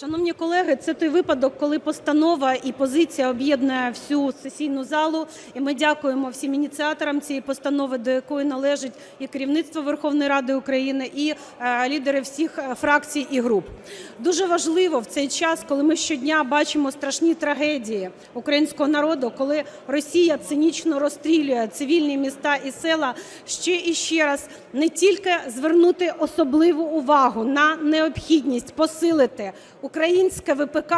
Шановні колеги, це той випадок, коли постанова і позиція об'єднує всю сесійну залу. І ми дякуємо всім ініціаторам цієї постанови, до якої належить і керівництво Верховної Ради України, і е, лідери всіх е, фракцій і груп. Дуже важливо в цей час, коли ми щодня бачимо страшні трагедії українського народу, коли Росія цинічно розстрілює цивільні міста і села, ще і ще раз не тільки звернути особливу увагу на необхідність посилити українське ВПК,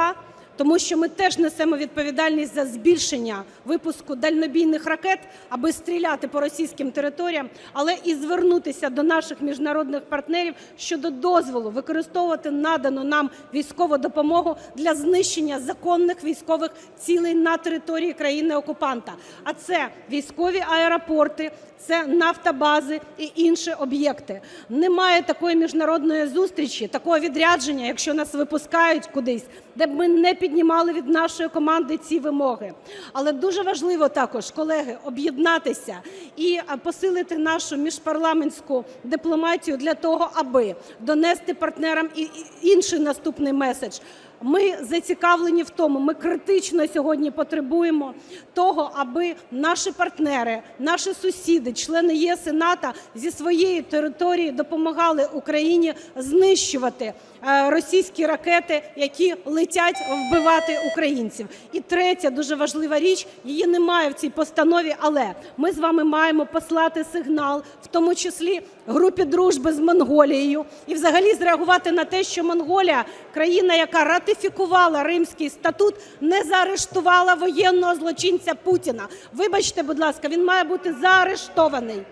тому що ми теж несемо відповідальність за збільшення випуску дальнобійних ракет, аби стріляти по російським територіям, але і звернутися до наших міжнародних партнерів щодо дозволу використовувати надану нам військову допомогу для знищення законних військових цілей на території країни-окупанта. А це військові аеропорти, це нафтобази і інші об'єкти. Немає такої міжнародної зустрічі, такого відрядження, якщо нас випускають кудись, де б ми не піднімали від нашої команди ці вимоги. Але дуже важливо також, колеги, об'єднатися і посилити нашу міжпарламентську дипломатію для того, аби донести партнерам і інший наступний меседж. Ми зацікавлені в тому, ми критично сьогодні потребуємо того, аби наші партнери, наші сусіди, члени ЄС і НАТО зі своєї території допомагали Україні знищувати е, російські ракети, які летять вбивати українців. І третя дуже важлива річ, її немає в цій постанові, але ми з вами маємо послати сигнал, в тому числі групі дружби з Монголією, і взагалі зреагувати на те, що Монголія, країна, яка ратифікувала Римський статут, не заарештувала воєнного злочинця Путіна. Вибачте, будь ласка, він має бути заарештований.